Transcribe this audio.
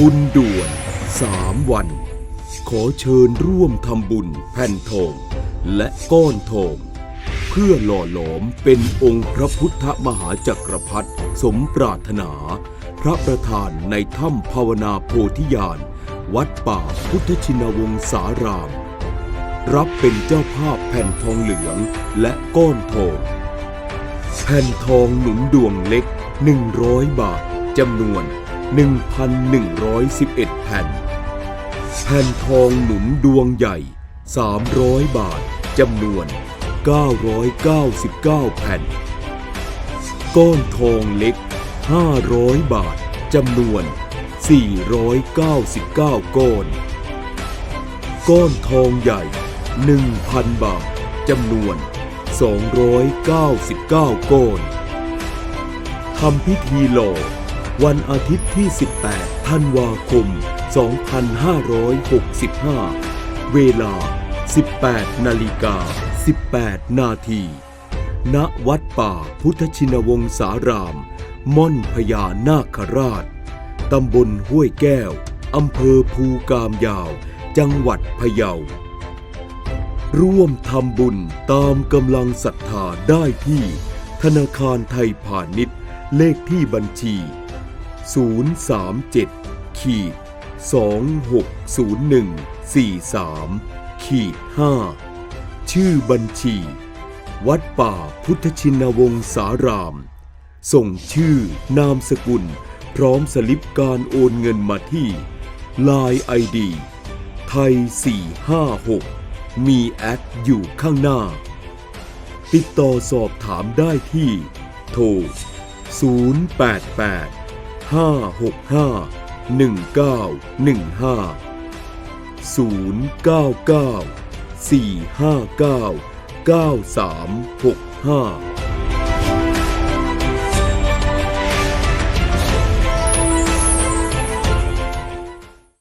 บุญด่วนสามวัน ขอเชิญร่วมทำบุญแผ่นทองและก้อนทองเพื่อหล่อหลอมเป็นองค์พระพุทธมหาจักรพรรดิสมปรารถนา พระประธานในถ้ำภาวนาโพธิญาณ วัดป่าพุทธชินวงศาราม รับเป็นเจ้าภาพแผ่นทองเหลืองและก้อนทองแผ่นทองหนุนดวงเล็ก 100 บาทจำนวน 1,111 แผ่น แผ่นทองหนุนดวงใหญ่ 300 บาทจำนวน 999 แผ่น ก้อนทองเล็ก 500 บาทจำนวน 499 ก้อน ก้อนทองใหญ่ 1,000 บาทจำนวน 299 ก้อนทำพิธีหล่อ วันอาทิตย์ที่ 18 ธันวาคม 2565 เวลา 18 นาฬิกา 18 นาที ณ วัดป่าพุทธชินวงศาราม ม่อนพญานาคราช ตำบลห้วยแก้ว อำเภอภูกามยาว จังหวัดพะเยา ร่วมทำบุญตามกำลังศรัทธาได้ที่ ธนาคารไทยพาณิชย์เลขที่บัญชี 037ขีด260143ขีด5ชื่อบัญชี วัดป่าพุทธชินวงศาราม ส่งชื่อนามสกุล พร้อมสลิปการโอนเงินมาที่ Line ID ไทย 456 มีแอดอยู่ข้างหน้า ติดต่อสอบถามได้ที่ โทร 088 565 1915 099 459 9365